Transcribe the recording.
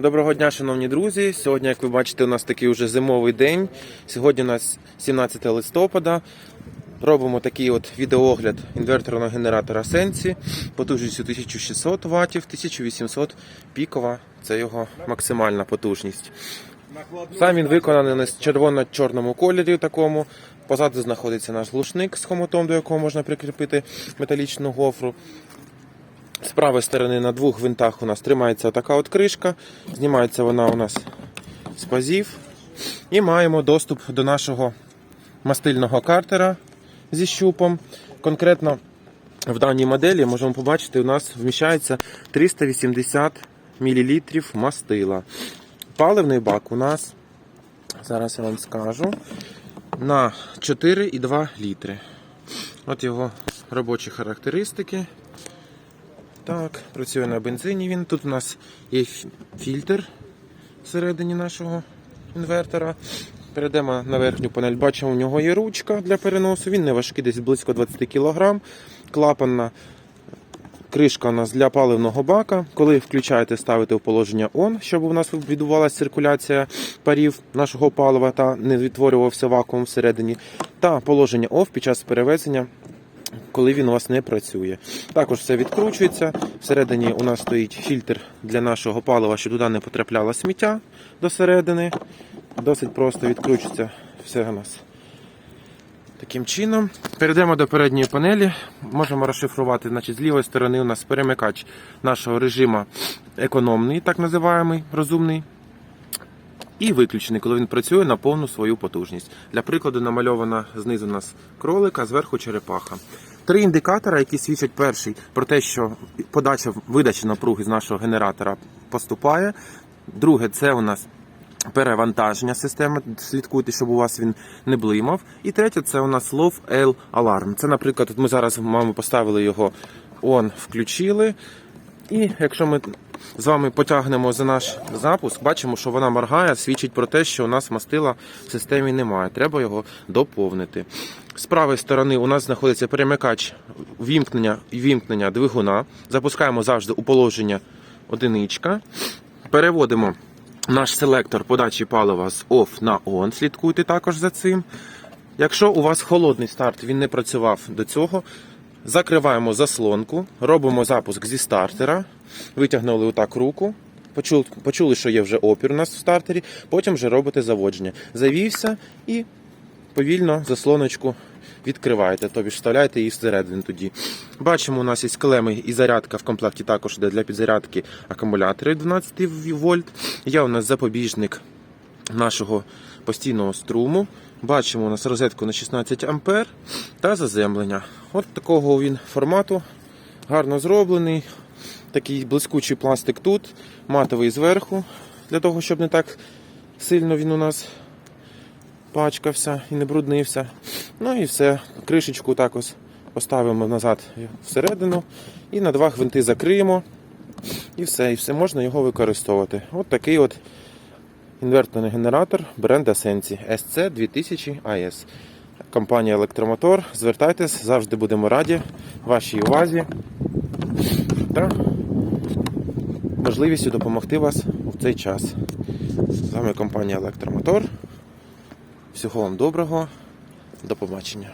Доброго дня, шановні друзі. Сьогодні, як ви бачите, у нас такий уже зимовий день. Сьогодні у нас 17 листопада. Робимо такий от відеоогляд інверторного генератора Sensi потужністю 1600 Вт, 1800 пікова. Це його максимальна потужність. Сам він виконаний на червоно-чорному кольорі такому. Позаду знаходиться наш глушник з хомутом, до якого можна прикріпити металічну гофру. З правої сторони на двох винтах у нас тримається така от кришка. Знімається вона у нас з пазів. І маємо доступ до нашого мастильного картера зі щупом. Конкретно в даній моделі можемо побачити, у нас вміщається 380 мл мастила. Паливний бак у нас, зараз я вам скажу, на 4,2 літри. От його робочі характеристики. Так, працює на бензині він. Тут у нас є фільтр всередині нашого інвертора. Перейдемо на верхню панель. Бачимо, у нього є ручка для переносу. Він не важкий, десь близько 20 кг. Клапанна кришка у нас для паливного бака. Коли включаєте, ставите в положення ON, щоб у нас відбувалася циркуляція парів нашого палива та не відтворювався вакуум всередині. Та положення OFF під час перевезення коли він у вас не працює. Також все відкручується. Всередині у нас стоїть фільтр для нашого палива, щоб туди не потрапляло сміття до. Досить просто відкручується все у нас. Таким чином, перейдемо до передньої панелі. Можемо розшифрувати. Значить, з лівої сторони у нас перемикач нашого режиму економний, так називаємий, розумний. І виключений, коли він працює на повну свою потужність. Для прикладу, намальована знизу нас кролика, зверху черепаха. Три індикатора, які свідчать перший про те, що подача видача напруги з нашого генератора поступає. Друге, це у нас перевантаження системи. Слідкуйте, щоб у вас він не блимав. І третє, це у нас Love L Alarm. Це, наприклад, ми зараз маємо поставили його on, включили. І якщо ми з вами потягнемо за наш запуск, бачимо, що вона моргає, свідчить про те, що у нас мастила в системі немає. Треба його доповнити. З правої сторони у нас знаходиться перемикач вімкнення вімкнення двигуна. Запускаємо завжди у положення одиничка. Переводимо наш селектор подачі палива з OFF на ON. Слідкуйте також за цим. Якщо у вас холодний старт, він не працював до цього, закриваємо заслонку, робимо запуск зі стартера, витягнули отак руку, почули, почули, що є вже опір у нас в стартері, потім вже робите заводження. Завівся і повільно заслоночку відкриваєте, тобі ж вставляєте її всередину тоді. Бачимо, у нас є клеми і зарядка в комплекті також йде для підзарядки акумулятори 12 вольт. Є у нас запобіжник нашого постійного струму. Бачимо у нас розетку на 16 ампер та заземлення. От такого він формату. Гарно зроблений. Такий блискучий пластик тут, матовий зверху, для того, щоб не так сильно він у нас пачкався і не бруднився. Ну і все. Кришечку так ось поставимо назад всередину і на два гвинти закриємо. І все, і все можна його використовувати. От такий от інверторний генератор бренда Sensi SC 2000 AS. Компанія Електромотор. Звертайтесь, завжди будемо раді вашій увазі та можливістю допомогти вас у цей час. З вами компанія Електромотор. Всього вам доброго. До побачення.